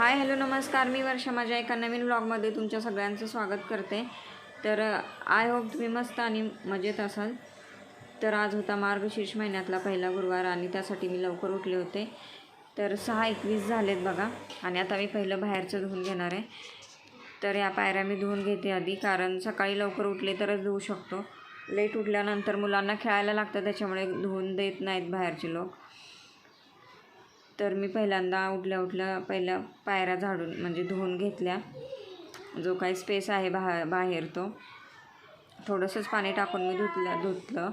Hi hello नमस्कार. मी वर्षा माझ्या एका नवीन ब्लॉगमध्ये तुमच्या सगळ्यांचं स्वागत करते. तर आय होप तुम्ही मस्त आणि मजेत असाल. तर आज होता मार्गशीर्ष महिन्यातला पहिला गुरुवार आणि त्यासाठी मी लवकर उठले होते. तर सहा एकवीस झालेत बघा आणि आता मी पहिलं बाहेरचं धुवून घेणार आहे. तर या पायऱ्या मी धुवून घेते आधी कारण सकाळी लवकर उठले तरच धुवू शकतो. लेट उठल्यानंतर मुलांना खेळायला लागतं त्याच्यामुळे धुवून देत नाहीत बाहेरचे लोक. तर मी पहिल्यांदा उठल्या उठल्या पहिल्या पायऱ्या झाडून म्हणजे धुवून घेतल्या. जो काही स्पेस आहे बा बाहेर तो. थोडंसंच पाणी टाकून मी धुतलं धुतलं.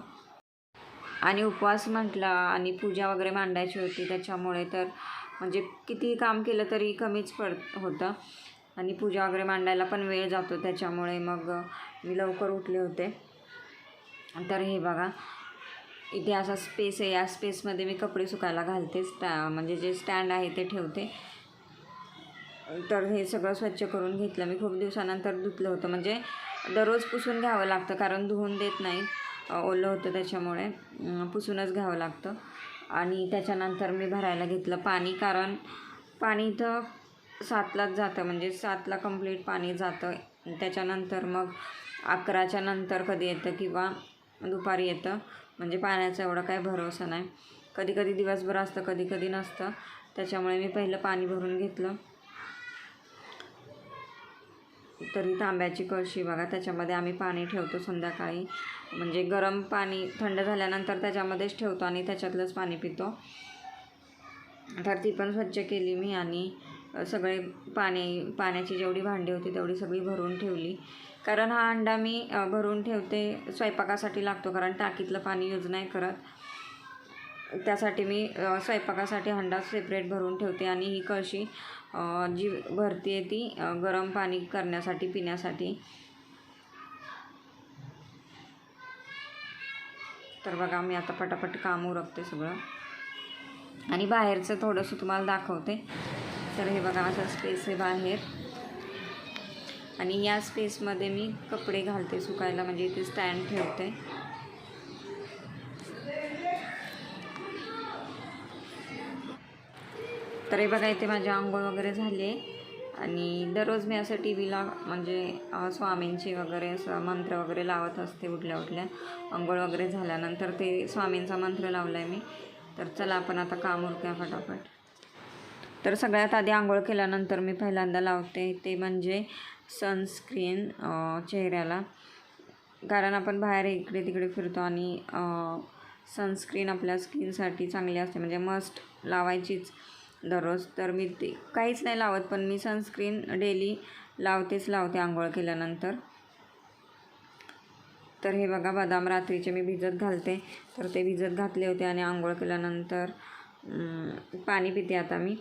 आणि उपवास म्हटला आणि पूजा वगैरे मांडायची होती त्याच्यामुळे तर म्हणजे कितीही काम केलं तरी कमीच पड होतं. आणि पूजा वगैरे मांडायला पण वेळ जातो त्याच्यामुळे मग मी लवकर उठले होते. तर हे बघा इथे असा स्पेस आहे. या स्पेसमध्ये मी कपडे सुकायला घालते स्टॅ म्हणजे जे स्टँड आहे ते ठेवते. तर हे सगळं स्वच्छ करून घेतलं. मी खूप दिवसानंतर धुतलं होतं. म्हणजे दररोज पुसून घ्यावं लागतं कारण धुवून देत नाही ओलं होतं त्याच्यामुळे पुसूनच घ्यावं लागतं. आणि त्याच्यानंतर मी भरायला घेतलं पाणी कारण पाणी इथं सातलाच जातं. म्हणजे सातला कंप्लीट पाणी जातं. त्याच्यानंतर मग अकराच्या नंतर कधी येतं किंवा दुपारी येतं. म्हणजे पाण्याचा एवढा काही भरोसा नाही. कधी कधी दिवसभर असतं कधी कधी नसतं. त्याच्यामुळे मी पहिलं पाणी भरून घेतलं. तरी तांब्याची कळशी बघा त्याच्यामध्ये आम्ही पाणी ठेवतो संध्याकाळी. म्हणजे गरम पाणी थंड झाल्यानंतर त्याच्यामध्येच ठेवतो आणि त्याच्यातलंच पाणी पितो. तर ती पण स्वच्छ केली मी आणि सगळे पाणी पाण्याची जेवढी भांडी होती तेवढी सगळी भरून ठेवली. कारण हा अंडा मी भरून ठेवते स्वयंपाकासाठी लागतो कारण टाकीतलं पाणी यूज नाही करत. त्यासाठी मी स्वयंपाकासाठी हंडा सेपरेट भरून ठेवते आणि ही कळशी जी भरती आहे ती गरम पाणी करण्यासाठी पिण्यासाठी. तर बघा मी आता पटापट काम उरकते सगळं. आणि बाहेरचं थोडंसं तुम्हाला दाखवते. तर हे बघा असं स्पेस आहे बाहेर. आणि या स्पेसमध्ये मी कपडे घालते सुकायला म्हणजे इथे स्टँड ठेवते. तर हे बघा इथे माझी आंघोळ वगैरे झाली आहे आणि दररोज मी असं टी व्हीला म्हणजे स्वामींची वगैरे असं मंत्र वगैरे लावत असते उठल्या उठल्या. आंघोळ वगैरे झाल्यानंतर ते स्वामींचा मंत्र लावला आहे मी. तर चला आपण आता काम उरक्या फटाफट. तर सगळ्यात आधी आंघोळ केल्यानंतर मी पहिल्यांदा लावते. ते म्हणजे सनस्क्रीन चेहऱ्याला. कारण आपण बाहेर इकडे तिकडे फिरतो आणि सनस्क्रीन आपल्या स्किनसाठी चांगली असते. म्हणजे मस्ट लावायचीच दररोज. तर मी ते काहीच नाही लावत पण मी सनस्क्रीन डेली लावतेच लावते आंघोळ केल्यानंतर. तर हे बघा बदाम रात्रीचे मी भिजत घालते. तर ते भिजत घातले होते आणि आंघोळ केल्यानंतर पाणी पिते आता मी.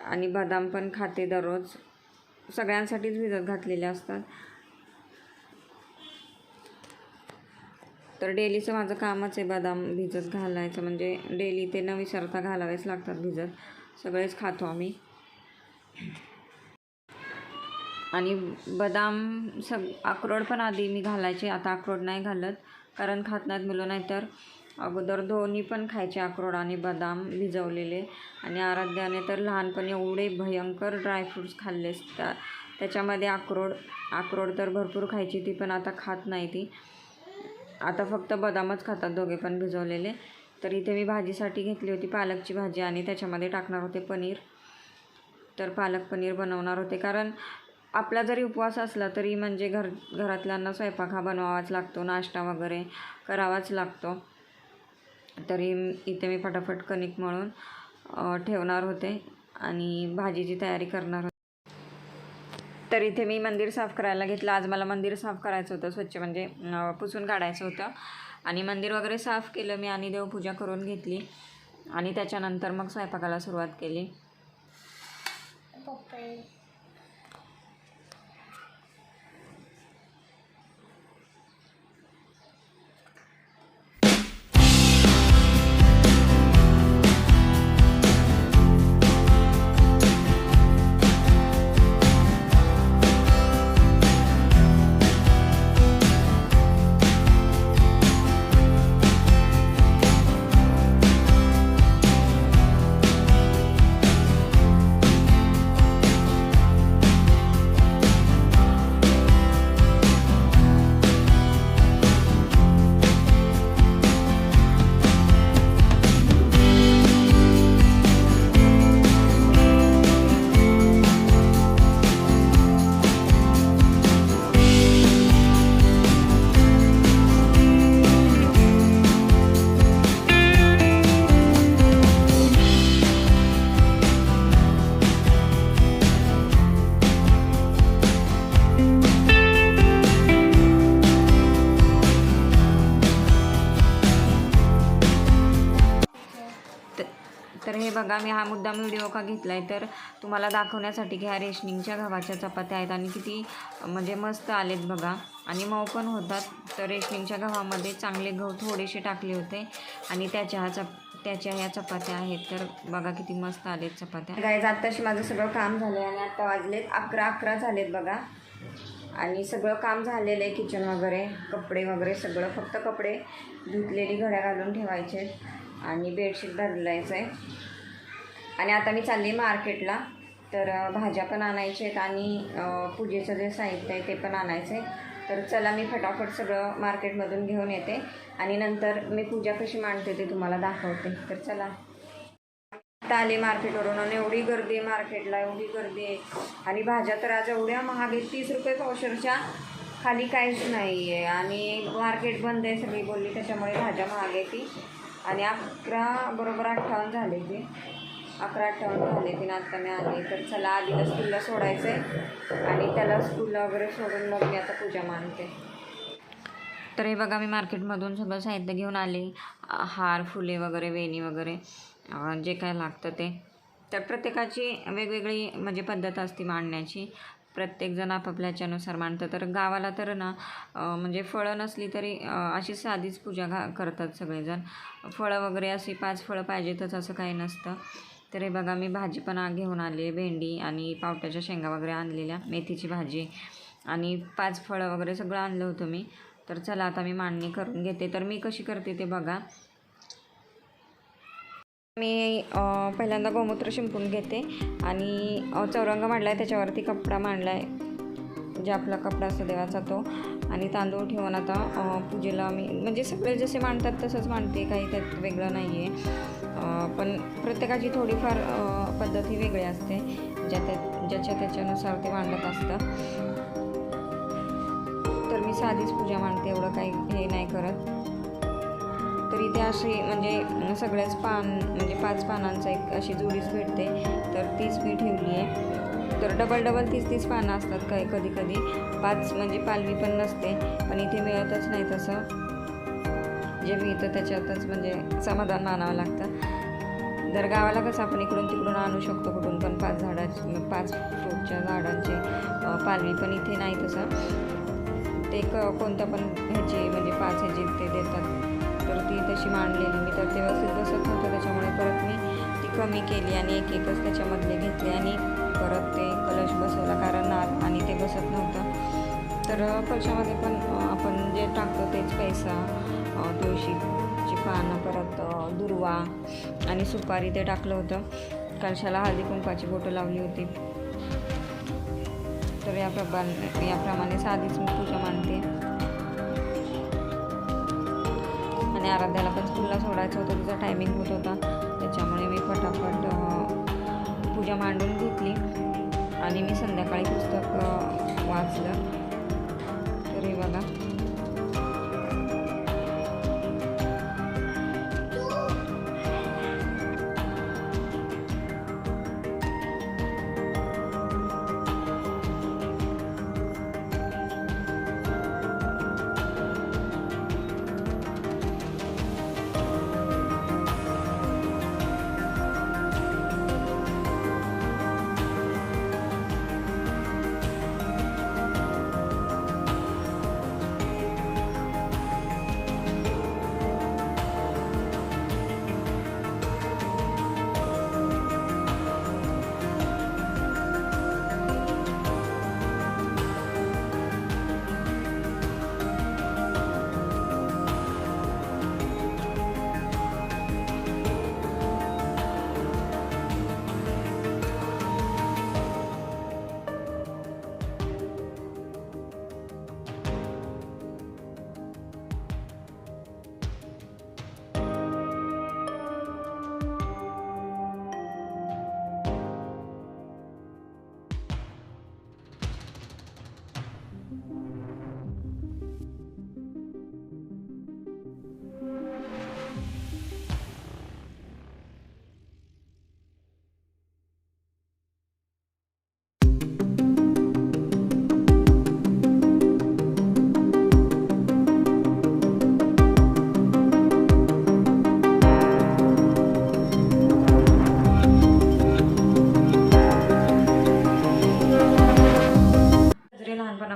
आणि बदाम पण खाते दररोज. सगळ्यांसाठीच भिजत घातलेले असतात. तर डेलीचं माझं कामच आहे बदाम भिजत घालायचं. म्हणजे डेली ते न विसरता घालावेच लागतात भिजत. सगळेच खातो आम्ही. आणि बदाम सग अक्रोड पण आधी मी घालायचे. आता अक्रोड नाही घालत. कारण खात नाहीत मुलं नाही तर अगोदर दोन्ही पण खायचे अक्रोड आणि बदाम भिजवलेले. आणि आराध्याने तर लहानपणी एवढे भयंकर ड्रायफ्रूट्स खाल्लेस त्या त्याच्यामध्ये अक्रोड अक्रोड तर भरपूर खायची ती पण आता खात नाही ती. आता फक्त बदामच खातात दोघे पण भिजवलेले. तर इथे मी भाजीसाठी घेतली होती पालकची भाजी आणि त्याच्यामध्ये टाकणार होते पनीर. तर पालक पनीर बनवणार होते. कारण आपला जरी उपवास असला तरी म्हणजे घर घरातल्यांना स्वयंपाक हा बनवावाच लागतो नाश्ता वगैरे करावाच लागतो. तरी इथे मी फटाफट कणिक मळून ठेवणार होते आणि भाजीची तयारी करणार होते. तर इथे मी मंदिर साफ करायला घेतलं. आज मला मंदिर साफ करायचं होतं स्वच्छ म्हणजे पुसून काढायचं होतं. आणि मंदिर वगैरे साफ केलं मी आणि देवपूजा करून घेतली. आणि त्याच्यानंतर मग स्वयंपाकाला सुरुवात केली. मी हा मुद्दाम व्हिडिओ का घेतला आहे तर तुम्हाला दाखवण्यासाठी की ह्या रेशनिंगच्या गव्हाच्या चपात्या आहेत आणि किती म्हणजे मस्त आलेत बघा. आणि मऊ पण होतात. तर रेशनिंगच्या गव्हामध्ये चांगले गहू थोडेसे टाकले होते. आणि त्याच्या हा चप त्याच्या ह्या चपात्या आहेत. तर बघा किती मस्त आलेत चपात्या. गायज आत्ताशी माझं सगळं काम झालं आणि आत्ता वाजलेत अकरा अकरा झालेत बघा. आणि सगळं काम झालेलं आहे किचन वगैरे. कपडे वगैरे सगळं फक्त कपडे धुतलेली घड्या घालून ठेवायचे. आणि बेडशीट बदलायचं आहे. आणि आता मी चालली मार्केटला. तर भाज्या पण आणायच्या आहेत आणि पूजेचं जे साहित्य आहे ते पण आणायचं आहे. तर चला मी फटाफट सगळं मार्केटमधून घेऊन येते आणि नंतर मी पूजा कशी मांडते ते तुम्हाला दाखवते. तर चला. आता आले मार्केटवरून आणि एवढी गर्दी आहे मार्केटला एवढी गर्दी आहे. आणि भाज्या तर आज एवढ्या महाग आहेत तीस रुपये पावशरच्या. खाली काहीच नाही आहे आणि मार्केट बंद आहे सगळी बोलली त्याच्यामुळे भाज्या महाग आहे ती. आणि अकरा बरोबर अठ्ठावन्न झाले ते. अकरा अठ्ठावन्न झाले तीन आत्ता मी आले तर चला आधीला स्कूलला सोडायचं आहे आणि त्याला स्कूलला वगैरे सोडून मग मी आता पूजा मानते. तर हे बघा मी मार्केटमधून सगळं साहित्य घेऊन आले. हार फुले वगैरे वेणी वगैरे जे काय लागतं ते. तर प्रत्येकाची वेगवेगळी म्हणजे पद्धत असते मांडण्याची. प्रत्येकजण आपापल्याच्यानुसार मांडतं. तर गावाला तर ना म्हणजे फळं नसली तरी अशी साधीच पूजा घा करतात सगळेजण. फळं वगैरे अशी पाच फळं पाहिजेतच असं काही नसतं. तर हे बघा मी भाजी पण घेऊन आली भेंडी आणि पावट्याच्या शेंगा वगैरे आणलेल्या मेथीची भाजी आणि पाच फळं वगैरे सगळं आणलं होतं मी. तर चला आता मी मांडणी करून घेते. तर मी कशी करते ते बघा. मी पहिल्यांदा गोमूत्र शिंपून घेते आणि चौरंग मांडला आहे त्याच्यावरती कपडा मांडला आहे जे म्हणजे आपला कपडा असतो देवाचा तो. आणि तांदूळ ठेवून आता पूजेला मी म्हणजे सगळे जसे मांडतात तसंच मांडते काही त्यात वेगळं नाही आहे पण प्रत्येकाची थोडीफार पद्धत ही वेगळी असते. ज्या त्या ज्याच्या त्याच्यानुसार ते मांडत असतं. तर मी साधीच पूजा मांडते एवढं काही हे नाही करत. तर इथे अशी म्हणजे सगळ्याच पान म्हणजे पाच पानांचा एक अशी जोडीच भेटते. तर तीच मी ठेवली आहे. तर डबल डबल तीस तीस पानं असतात काही कधी कधी. पाच म्हणजे पालवी पण नसते पण इथे मिळतच नाही तसं. जे मिळतं त्याच्यातच म्हणजे समाधान मानावं लागतं. जर गावाला कसं आपण इकडून तिकडून आणू शकतो कुठून पण पाच झाडाचे पाच फ्रूटच्या झाडांचे पालवी पण इथे नाही तसं. ते क कोणत्या पण ह्याची म्हणजे पाच ह्याची ते देतात. तर ती तशी मांडलेली मी. तर ते व्यवस्थित बसत नव्हतं त्याच्यामुळे परत मी ती कमी केली आणि एक एकच त्याच्यामधले घेतले आणि परत ते कलश बसवला. कारण नार आणि ते बसत नव्हतं. तर कलशामध्ये पण आपण जे टाकतो तेच पैसा. तुळशीची पानं परत दुर्वा आणि सुपारी ते टाकलं होतं. कलशाला हळदी कुंकाची बोटं लावली होती. तर या प्रमाणे याप्रमाणे साधीच मी पूजा मांडते. आणि आराध्याला पण स्कूलला सोडायचं होतं तिचा टायमिंग होत होता. त्याच्यामुळे मी फटाफट पूजा मांडून घेतली. आणि मी संध्याकाळी पुस्तक वाचलं. तर हे बघा.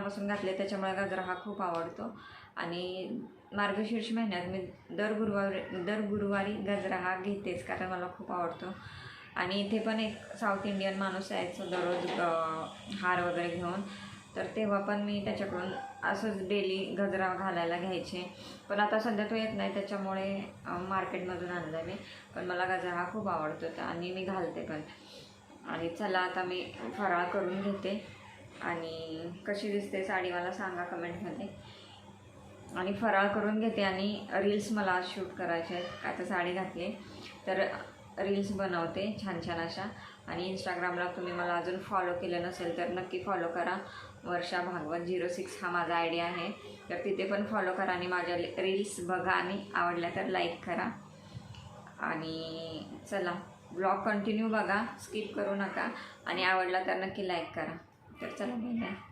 लहानपणापासून घातले त्याच्यामुळे गजरा हा खूप आवडतो. आणि मार्गशीर्ष महिन्यात मी दर गुरुवारी दर गुरुवारी गजरा हा घेतेच कारण मला खूप आवडतो. आणि इथे पण एक साऊथ इंडियन माणूस यायचं दररोज हार वगैरे घेऊन. तर तेव्हा पण मी त्याच्याकडून असंच डेली गजरा घालायला घ्यायचे. पण आता सध्या तो येत नाही त्याच्यामुळे मार्केटमधून आणला मी. पण मला गजरा हा खूप आवडतो. आणि मी घालते पण. आणि चला आता मी फराळ करून घेते. आणि कशी दिसते साडी मला सांगा कमेंटमध्ये. आणि फराळ करून घेते आणि रील्स मला आज शूट करायचे आहेत. आता साडी घातली तर रील्स बनवते छान छान अशा. आणि इंस्टाग्रामला तुम्ही मला अजून फॉलो केलं नसेल तर नक्की फॉलो करा. वर्षा भागवत झिरो सिक्स हा माझा आय डी आहे. तर तिथे पण फॉलो करा आणि माझ्या रील्स बघा आणि आवडल्या तर लाईक करा. आणि चला ब्लॉग कंटिन्यू बघा. स्किप करू नका. आणि आवडला तर नक्की लाईक करा. तर चला बाय बाय